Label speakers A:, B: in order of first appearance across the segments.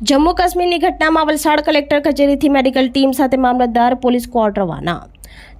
A: જમ્મુ કાશ્મીરની ઘટનામાં વલસાડ કલેક્ટર કચેરીથી મેડિકલ ટીમ સાથે મામલતદાર પોલીસ સ્ક્વોડ રવાના.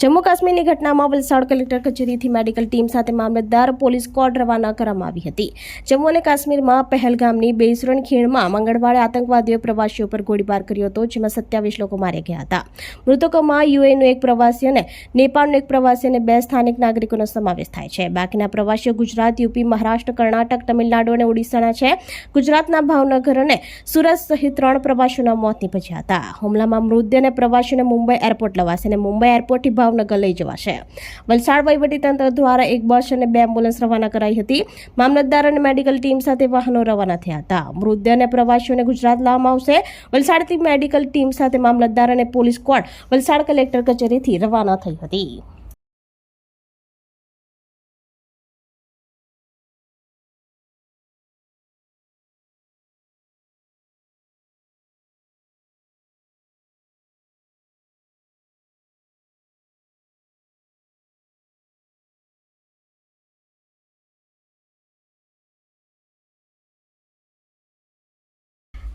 A: જમ્મુ કાશ્મીરની ઘટનામાં વલસાડ કલેક્ટર કચેરીથી મેડિકલ ટીમ સાથે મામલતદાર પોલીસ સ્ક્વોડ રવાના કરવામાં આવી હતી. જમ્મુ અને કાશ્મીરમાં પહેલગામની બેસરણ ખીણમાં મંગળવારે આતંકવાદીઓએ પ્રવાસીઓ પર ગોળીબાર કર્યો હતો, જેમાં સત્યાવીસ લોકો માર્યા ગયા હતા. મૃતકોમાં યુએનો એક પ્રવાસી અને નેપાળનો એક પ્રવાસી અને બે સ્થાનિક નાગરિકોનો સમાવેશ થાય છે. બાકીના પ્રવાસીઓ ગુજરાત, યુપી, મહારાષ્ટ્ર, કર્ણાટક, તમિલનાડુ અને ઓડિશાના છે. ગુજરાતના ભાવનગર અને સુરત સહિત ત્રણ પ્રવાસીઓના મોત નીપજ્યા હતા. હુમલામાં મૃતદેહ અને પ્રવાસીઓને મુંબઈ એરપોર્ટ લવાશે અને મુંબઈ એરપોર્ટથી ભાવનગર લઈ જવાશે. વલસાડ વહીવટીતંત્ર દ્વારા એક બસ અને બે એમ્બ્યુલન્સ રવાના કરાઈ હતી. મામલતદાર અને મેડિકલ ટીમ સાથે વાહનો રવાના થયા હતા. મૃતદેહ અને પ્રવાસીઓને ગુજરાત લાવવામાં આવશે. વલસાડથી મેડિકલ ટીમ સાથે મામલતદાર અને પોલીસ સ્ક્વોડ વલસાડ કલેક્ટર કચેરીથી રવાના થઈ હતી.